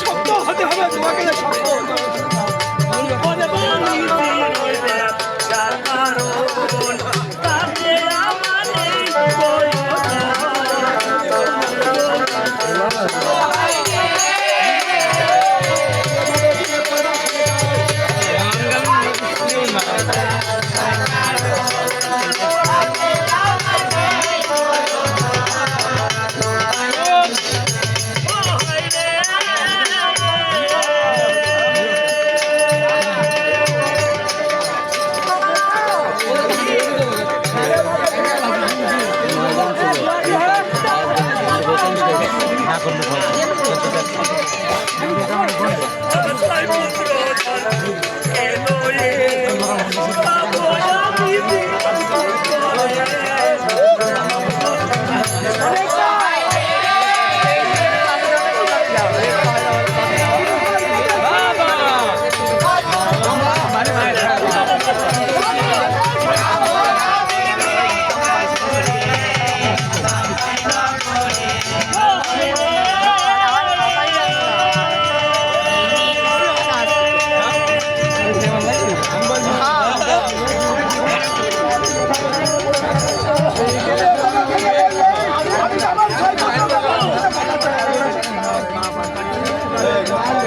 শক্ত হতে হবে তোমাকে যে শক্ত ওরে বানিয়েছি ওই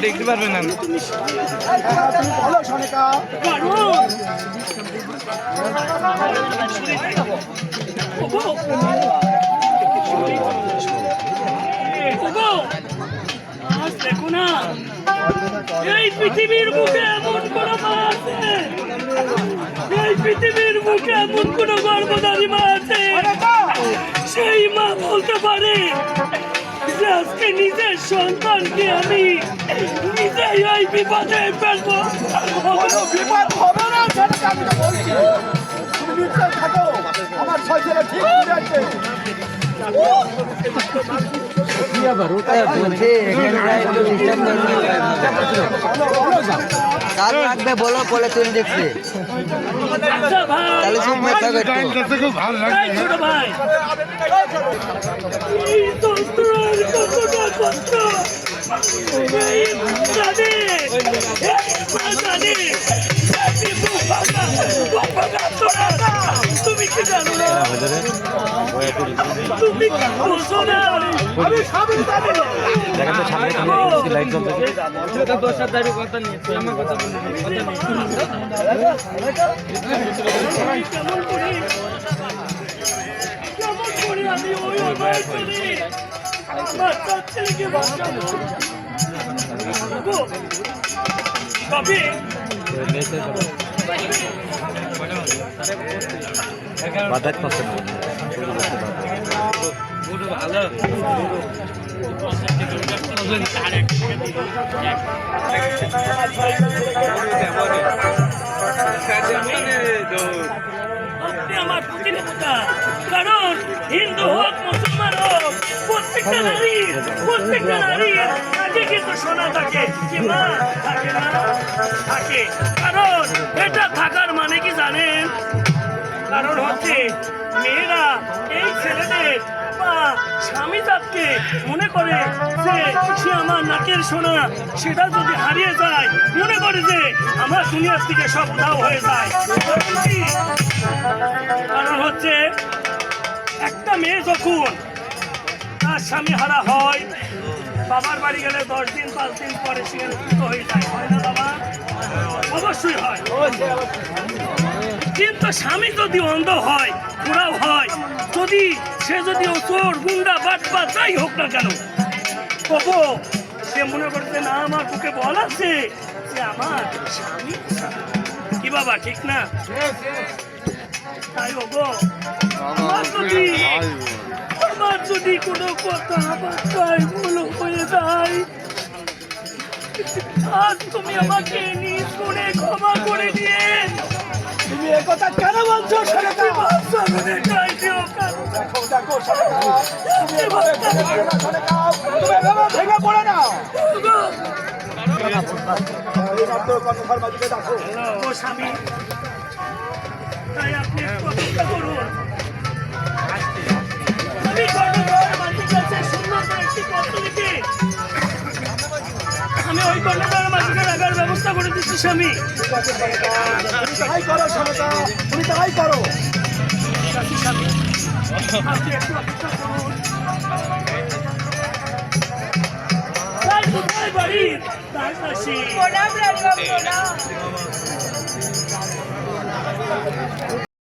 দেখতে পারবেন এমন কোন আছে? সেই মা বলতে পারে আজকে নিজের সন্তানকে আমি নিজেই ওই বিপদে ফেলব কোনো বিপদ হবে না সনিকা আমি তো বলছি তুমি নিশ্চয় থাকো আমার শৈশবে ঠিক ঘুরে আসবে কাল রাখবে বলো বলে তুমি দেখছি আচ্ছা তাহলে চুপ করে থাকো একটু এই ছোট ভাই এই যন্ত্রণার কতটা কষ্ট এই জানে এই মা জানে এই বুক ভাঙা, বুক ভাঙা যন্ত্রণা। তুমি কি জানো না তুমি কি বুঝো না আমি সবই জানি কেমন করি আমি ওই অন্যায় কারণ হিন্দু প্রত্যেকটা নারী প্রত্যেকটা নারী আগে কিন্তু শোনা থাকে যে মা থাকে না থাকে কারণ এটা থাকার মানে কি জানেন কারণ হচ্ছে মেয়েরা এই ছেলেদের বা স্বামী মনে করে যে সে আমার নাকের সোনা, সেটা যদি হারিয়ে যায়, মনে করে যে আমার দুনিয়ার থেকে সব উধাও হয়ে যায়। কারণ হচ্ছে একটা মেয়ে যখন তার স্বামী হারা হয়। বাবার বাড়ি গেলে দশ দিন পাঁচ দিন পরে সে সুস্থ হয়ে যায়। হয় না বাবা? অবশ্যই হয়। কিন্তু স্বামী যদি অন্ধ হয় বুড়াও হয় যদি সে যদি চোর গুন্ডা বাটপা যাই হোক না কেন তবু সে মনে করছে না আমার বুকে বল আছে যে আমার স্বামী কি বাবা ঠিক না? তাই ওগো আমার যদি কোনো কথা বার্তায় ভুল হয়ে যায় আজ তুমি আমাকে নিজ গুণে ক্ষমা করে দিয়ে তুমি একথা কেন বলছো সরকার দেখো দেখো তুমি এভাবে তুমি এভাবে ভেঙে পড়ো না ও স্বামী তাই আপনি করুন। আমি ওই কর্ণধার মাঝিকে রাখার ব্যবস্থা করে দিচ্ছি, স্বামী। তাই করো সমতা তুমি তাই করো কোথায় বাড়ি? তার কাছে প্রণাম রাখলাম, প্রণাম।